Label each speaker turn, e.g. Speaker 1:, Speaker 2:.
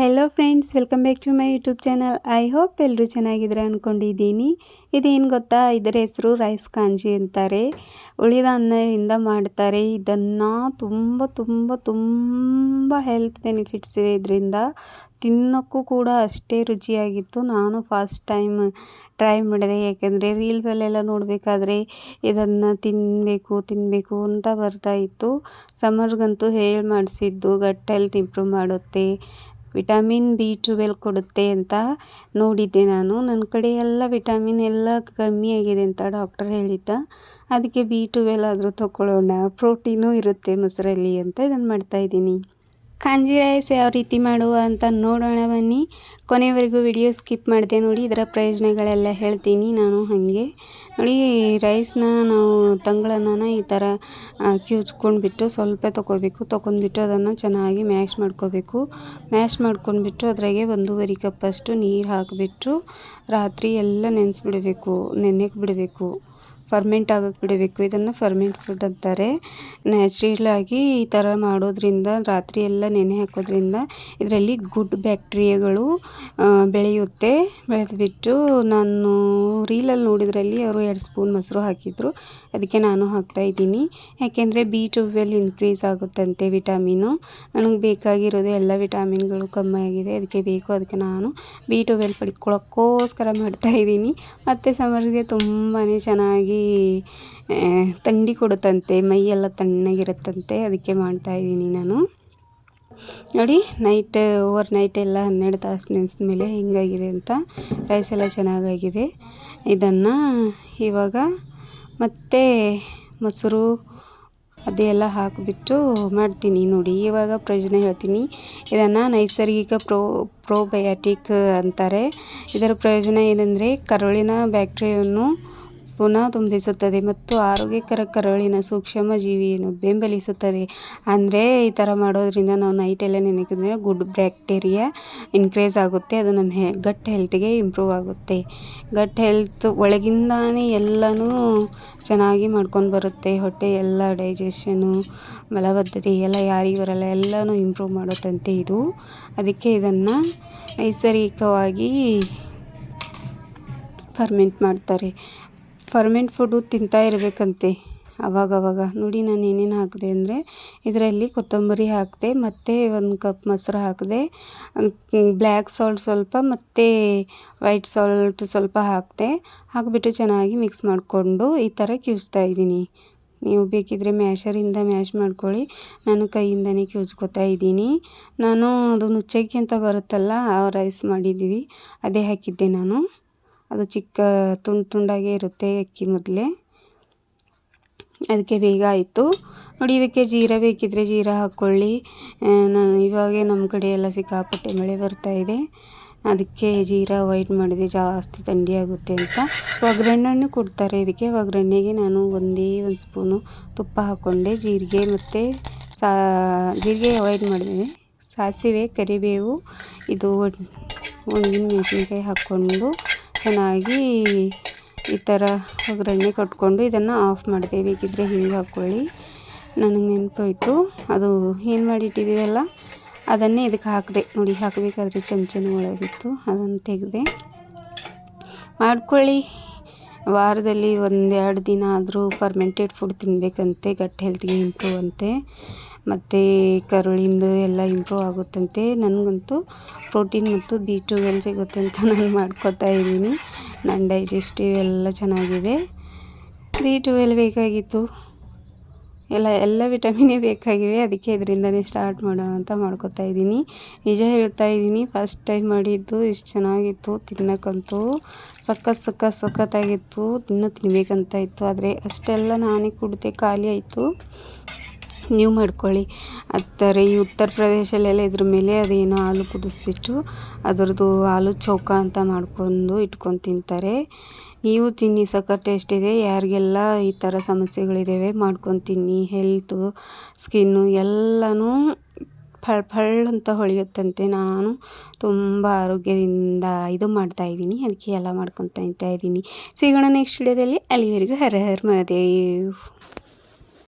Speaker 1: Hello friends welcome back to my YouTube channel I hope ಎಲ್ಲರೂ ಚೆನ್ನಾಗಿದ್ರೆ ಅಂದ್ಕೊಂಡಿದ್ದೀನಿ ಇದೇನು ಗೊತ್ತಾ? ಇದರ ಹೆಸರು ರೈಸ್ ಕಾಂಜಿ ಅಂತಾರೆ. ಉಳಿದ ಅನ್ನದಿಂದ ಮಾಡ್ತಾರೆ. ಇದನ್ನು ತುಂಬ ತುಂಬ ತುಂಬ ಹೆಲ್ತ್ ಬೆನಿಫಿಟ್ಸ್ ಇವೆ ಇದರಿಂದ. ತಿನ್ನೋಕ್ಕೂ ಕೂಡ ಅಷ್ಟೇ ರುಚಿಯಾಗಿತ್ತು. ನಾನು ಫಸ್ಟ್ ಟೈಮ್ ಟ್ರೈ ಮಾಡಿದೆ. ಯಾಕೆಂದರೆ ರೀಲ್ಸಲ್ಲೆಲ್ಲ ನೋಡಬೇಕಾದ್ರೆ ಇದನ್ನು ತಿನ್ನಬೇಕು ತಿನ್ನಬೇಕು ಅಂತ ಬರ್ತಾಯಿತ್ತು ಸಮರ್ಗಂತೂ ಹೇಳಿ ಮಾಡಿಸಿದ್ದು. ಗಟ್ ಹೆಲ್ತ್ ಇಂಪ್ರೂವ್ ಮಾಡುತ್ತೆ. ವಿಟಮಿನ್ ಬಿ ಟ್ವೆಲ್ ಕೊಡುತ್ತೆ ಅಂತ ನೋಡಿದ್ದೆ ನಾನು. ನನ್ನ ಕಡೆ ಎಲ್ಲ ವಿಟಮಿನ್ ಎಲ್ಲ ಕಮ್ಮಿ ಆಗಿದೆ ಅಂತ ಡಾಕ್ಟರ್ ಹೇಳಿದ್ದ. ಅದಕ್ಕೆ ಬಿ ಟ್ವೆಲ್ ಆದರೂ ತೊಗೊಳ್ಳೋಣ. ಪ್ರೋಟೀನು ಇರುತ್ತೆ ಮೊಸರಲ್ಲಿ ಅಂತ ಇದನ್ನು ಮಾಡ್ತಾಯಿದ್ದೀನಿ ಕಾಂಜಿ ರೈಸ್ ಯಾವ ರೀತಿ ಮಾಡುವ ಅಂತ ನೋಡೋಣ ಬನ್ನಿ. ಕೊನೆವರೆಗೂ ವಿಡಿಯೋ ಸ್ಕಿಪ್ ಮಾಡಿದೆ ನೋಡಿ, ಇದರ ಪ್ರಯೋಜನಗಳೆಲ್ಲ ಹೇಳ್ತೀನಿ ನಾನು ಹಾಗೆ. ನೋಡಿ, ರೈಸ್ನ ನಾವು ತಂಗಳನ್ನ ಈ ಥರ ಕಿವುಚ್ಕೊಂಡ್ಬಿಟ್ಟು ಸ್ವಲ್ಪ ತೊಗೋಬೇಕು ತೊಗೊಂಡ್ಬಿಟ್ಟು ಅದನ್ನು ಚೆನ್ನಾಗಿ ಮ್ಯಾಶ್ ಮಾಡ್ಕೋಬೇಕು. ಮ್ಯಾಶ್ ಮಾಡ್ಕೊಂಡ್ಬಿಟ್ಟು ಅದ್ರಾಗೆ ಒಂದೂವರೆ ಕಪ್ಪಷ್ಟು ನೀರು ಹಾಕಿಬಿಟ್ಟು ರಾತ್ರಿ ಎಲ್ಲ ನೆನೆಸ್ಬಿಡಬೇಕು ನೆನೆಗೆ ಬಿಡಬೇಕು. ಫರ್ಮೆಂಟ್ ಆಗೋಕೆ ಬಿಡಬೇಕು ಇದನ್ನು ಫರ್ಮೆಂಟ್ ಫುಡ್ ಅಂತಾರೆ. ನ್ಯಾಚುರಲಾಗಿ ಈ ಥರ ಮಾಡೋದ್ರಿಂದ, ರಾತ್ರಿ ಎಲ್ಲ ನೆನೆ ಹಾಕೋದ್ರಿಂದ ಇದರಲ್ಲಿ ಗುಡ್ ಬ್ಯಾಕ್ಟೀರಿಯಾಗಳು ಬೆಳೆಯುತ್ತೆ. ಬೆಳೆದುಬಿಟ್ಟು ನಾನು ರೀಲಲ್ಲಿ ನೋಡಿದ್ರಲ್ಲಿ ಅವರು ಎರಡು ಸ್ಪೂನ್ ಮೊಸರು ಹಾಕಿದ್ರು. ಅದಕ್ಕೆ ನಾನು ಹಾಕ್ತಾಯಿದ್ದೀನಿ ಯಾಕೆಂದರೆ ಬಿ ಟ್ವೆಲ್ ಇನ್ಕ್ರೀಸ್ ಆಗುತ್ತಂತೆ ವಿಟಾಮಿನು ನನಗೆ ಬೇಕಾಗಿರೋದು ಎಲ್ಲ ವಿಟಾಮಿನ್ಗಳು ಕಮ್ಮಿ ಆಗಿದೆ. ಅದಕ್ಕೆ ಬೇಕು ಅದಕ್ಕೆ ನಾನು ಬಿ ಟ್ವೆಲ್ ಪಡ್ಕೊಳ್ಳೋಕ್ಕೋಸ್ಕರ ಮಾಡ್ತಾಯಿದ್ದೀನಿ ಮತ್ತು ಸಮರ್ಗೆ ತುಂಬಾ ಚೆನ್ನಾಗಿ ಥಂಡಿ ಕೊಡುತ್ತಂತೆ, ಮೈಯೆಲ್ಲ ತಣ್ಣಗಿರುತ್ತಂತೆ, ಅದಕ್ಕೆ ಮಾಡ್ತಾಯಿದ್ದೀನಿ ನಾನು. ನೋಡಿ ನೈಟ್ ಓವರ್ ನೈಟ್ ಎಲ್ಲ ಹನ್ನೆರಡು ತಾಸು ನೆನೆಸಿದ ಮೇಲೆ ಹಿಂಗಾಗಿದೆ ಅಂತ. ರೈಸ್ ಎಲ್ಲ ಚೆನ್ನಾಗಾಗಿದೆ. ಇದನ್ನು ಇವಾಗ ಮತ್ತೆ ಮೊಸರು ಅದೆಲ್ಲ ಹಾಕಿಬಿಟ್ಟು ಮಾಡ್ತೀನಿ ನೋಡಿ. ಇವಾಗ ಪ್ರಯೋಜನ ಹೇಳ್ತೀನಿ. ಇದನ್ನು ನೈಸರ್ಗಿಕ ಪ್ರೋ ಪ್ರೋಬಯಾಟಿಕ್ ಅಂತಾರೆ. ಇದರ ಪ್ರಯೋಜನ ಏನಂದರೆ ಕರುಳಿನ ಬ್ಯಾಕ್ಟೀರಿಯಾವನ್ನು ಪುನಃ ತುಂಬಿಸುತ್ತದೆ ಮತ್ತು ಆರೋಗ್ಯಕರ ಕರುಳಿನ ಸೂಕ್ಷ್ಮ ಜೀವಿಯನ್ನು ಬೆಂಬಲಿಸುತ್ತದೆ. ಅಂದರೆ ಈ ಥರ ಮಾಡೋದ್ರಿಂದ ನಾವು ನೈಟೆಲ್ಲ ನೆನೆಕಿದ್ರೆ ಗುಡ್ ಬ್ಯಾಕ್ಟೀರಿಯಾ ಇನ್ಕ್ರೀಸ್ ಆಗುತ್ತೆ, ಅದು ನಮ್ಮ ಹೆ ಗಟ್ ಹೆಲ್ತ್ಗೆ ಇಂಪ್ರೂವ್ ಆಗುತ್ತೆ. ಗಟ್ ಹೆಲ್ತ್ ಒಳಗಿಂದಾನೇ ಎಲ್ಲನೂ ಚೆನ್ನಾಗಿ ಮಾಡ್ಕೊಂಡು ಬರುತ್ತೆ. ಹೊಟ್ಟೆ ಎಲ್ಲ ಡೈಜೆಷನು ಮಲಬದ್ಧತೆ ಎಲ್ಲ ಯಾರಿಗೆ ಬರಲ್ಲ ಎಲ್ಲನೂ ಇಂಪ್ರೂವ್ ಮಾಡುತ್ತಂತೆ ಇದು. ಅದಕ್ಕೆ ಇದನ್ನು ನೈಸರ್ಗಿಕವಾಗಿ ಫರ್ಮೆಂಟ್ ಮಾಡ್ತಾರೆ. ಫರ್ಮೆಂಟ್ ಫುಡ್ಡು ತಿಂತಾ ಇರಬೇಕಂತೆ. ಅವಾಗವಾಗ. ನೋಡಿ ನಾನು ಏನೇನು ಹಾಕಿದೆ ಅಂದರೆ, ಇದರಲ್ಲಿ ಕೊತ್ತಂಬರಿ ಹಾಕಿದೆ, ಮತ್ತು ಒಂದು ಕಪ್ ಮೊಸರು ಹಾಕಿದೆ, ಬ್ಲ್ಯಾಕ್ ಸಾಲ್ಟ್ ಸ್ವಲ್ಪ, ಮತ್ತು ವೈಟ್ ಸಾಲ್ಟ್ ಸ್ವಲ್ಪ ಹಾಕಿದೆ, ಹಾಕಿಬಿಟ್ಟು ಚೆನ್ನಾಗಿ ಮಿಕ್ಸ್ ಮಾಡಿಕೊಂಡು ಈ ಥರ ಕ್ಯೂಸ್ತಾ ಇದ್ದೀನಿ. ನೀವು ಬೇಕಿದ್ದರೆ ಮ್ಯಾಶರಿಂದ ಮ್ಯಾಶ್ ಮಾಡ್ಕೊಳ್ಳಿ. ನಾನು ಕೈಯಿಂದನೇ ಕಿವುಚ್ಕೊತಾ ಇದ್ದೀನಿ. ನಾನು ಅದು ನುಚ್ಚಕ್ಕಿ ಅಂತ ಬರುತ್ತಲ್ಲ ರೈಸ್ ಮಾಡಿದ್ದೀವಿ. ಅದೇ ಹಾಕಿದ್ದೆ ನಾನು. ಅದು ಚಿಕ್ಕ ತುಂಡು ತುಂಡಾಗೆ ಇರುತ್ತೆ ಅಕ್ಕಿ ಮೊದಲೇ. ಅದಕ್ಕೆ ಬೇಗ ಆಯಿತು. ನೋಡಿ, ಇದಕ್ಕೆ ಜೀರ ಬೇಕಿದ್ದರೆ ಜೀರ ಹಾಕ್ಕೊಳ್ಳಿ. ನಾನು ಇವಾಗೆ ನಮ್ಮ ಕಡೆ ಎಲ್ಲ ಸಿಕ್ಕಾಪಟ್ಟೆ ಮಳೆ ಬರ್ತಾ ಇದೆ. ಅದಕ್ಕೆ ಜೀರ ವೈಟ್ ಮಾಡಿದೆ ಜಾಸ್ತಿ ಥಂಡಿಯಾಗುತ್ತೆ ಅಂತ. ಒಗ್ಗರಣೆನೂ ಕೊಡ್ತಾರೆ. ಇದಕ್ಕೆ ಒಗ್ಗರಣೆಗೆ ನಾನು ಒಂದೇ ಒಂದು ಸ್ಪೂನು ತುಪ್ಪ ಹಾಕ್ಕೊಂಡೆ. ಜೀರಿಗೆ ಮತ್ತು ಸಾ, ಜೀರಿಗೆ ಅವಾಯ್ಡ್ ಮಾಡಿದ್ದೀನಿ. ಸಾಸಿವೆ, ಕರಿಬೇವು, ಇದು ಒಣಗಿನ ಮೆಣಸಿನ್ಕಾಯಿ ಹಾಕ್ಕೊಂಡು ಚೆನ್ನಾಗಿ ಈ ಥರ ಒಗ್ಗರಣೆ ಕೊಟ್ಕೊಂಡು ಇದನ್ನು ಆಫ್ ಮಾಡಿದೆ ಬೇಕಿದ್ದರೆ ಹಿಂಗೆ ಹಾಕ್ಕೊಳ್ಳಿ. ನನಗೆ ನೆನಪೋಯ್ತು. ಅದು ಏನು ಮಾಡಿಟ್ಟಿದ್ದೀವಲ್ಲ ಅದನ್ನೇ ಇದಕ್ಕೆ ಹಾಕಿದೆ. ನೋಡಿ, ಹಾಕಬೇಕಾದ್ರೆ ಚಮಚನ ಒಳಗಿತ್ತು. ಅದನ್ನು ತೆಗೆದೆ ಮಾಡ್ಕೊಳ್ಳಿ. ವಾರದಲ್ಲಿ ಒಂದೆರಡು ದಿನ ಆದರೂ ಫರ್ಮೆಂಟೆಡ್ ಫುಡ್ ತಿನ್ನಬೇಕಂತೆ ಗಟ್ ಹೆಲ್ತ್ಗೆ ಇಂಪ್ರೂವ್ ಅಂತೆ. ಮತ್ತು ಕರುಳಿಂದು ಎಲ್ಲ ಇಂಪ್ರೂವ್ ಆಗುತ್ತಂತೆ. ನನಗಂತೂ ಪ್ರೋಟೀನ್ ಮತ್ತು ಬಿ ಟ್ವೆಲ್ ಸಿಗುತ್ತೆ ಅಂತ ನಾನು ಮಾಡ್ಕೊತಾ ಇದ್ದೀನಿ. ನನ್ನ ಡೈಜೆಸ್ಟಿವ್ ಎಲ್ಲ ಚೆನ್ನಾಗಿದೆ. ಬಿ ಟ್ವೆಲ್ ಬೇಕಾಗಿತ್ತು. ಎಲ್ಲ ಎಲ್ಲ ವಿಟಮಿನೇ ಬೇಕಾಗಿವೆ. ಅದಕ್ಕೆ ಇದರಿಂದನೇ ಸ್ಟಾರ್ಟ್ ಮಾಡೋಣ ಅಂತ ಮಾಡ್ಕೊತಾ ಇದ್ದೀನಿ. ನಿಜ ಹೇಳ್ತಾ ಇದ್ದೀನಿ ಫಸ್ಟ್ ಟೈಮ್ ಮಾಡಿದ್ದು ಇಷ್ಟು ಚೆನ್ನಾಗಿತ್ತು. ತಿನ್ನೋಕ್ಕಂತೂ ಸಖತ್ ಸಖತ್ ಸಖತ್ತಾಗಿತ್ತು ತಿನ್ನೋ ತಿನ್ನಬೇಕಂತ ಇತ್ತು. ಆದರೆ ಅಷ್ಟೆಲ್ಲ ನಾನೇ ಕುಡಿದೆ ಖಾಲಿ ಆಯಿತು. ನೀವು ಮಾಡ್ಕೊಳ್ಳಿ. ಥರ ಈ ಉತ್ತರ ಪ್ರದೇಶಲ್ಲೆಲ್ಲ ಇದ್ರ ಮೇಲೆ ಅದೇನೋ ಹಾಲು ಕುದಿಸ್ಬಿಟ್ಟು ಅದರದ್ದು ಹಾಲು ಚೌಕ ಅಂತ ಮಾಡ್ಕೊಂಡು ಇಟ್ಕೊಂಡು ತಿಂತಾರೆ. ನೀವು ತಿನ್ನಿ, ಸಖತ್ ಟೇಸ್ಟ್ ಇದೆ. ಯಾರಿಗೆಲ್ಲ ಈ ಥರ ಸಮಸ್ಯೆಗಳಿದ್ದಾವೆ ಮಾಡ್ಕೊಂಡು ತಿನ್ನಿ. ಹೆಲ್ತು ಸ್ಕಿನ್ನು ಎಲ್ಲನೂ ಫಳ್ ಫಳ್ ಅಂತ ಹೊಳೆಯುತ್ತಂತೆ. ನಾನು ತುಂಬ ಆರೋಗ್ಯದಿಂದ ಇದು ಮಾಡ್ತಾಯಿದ್ದೀನಿ ಅದಕ್ಕೆ ಎಲ್ಲ ಮಾಡ್ಕೊಂಡು ತಿಂತಾ ಇದ್ದೀನಿ. ಸಿಗೋಣ ನೆಕ್ಸ್ಟ್ ವಿಡಿಯೋದಲ್ಲಿ ಅಲ್ಲಿವರೆಗೂ ಹರ ಹರ್ ಮಹಾದೇವ್.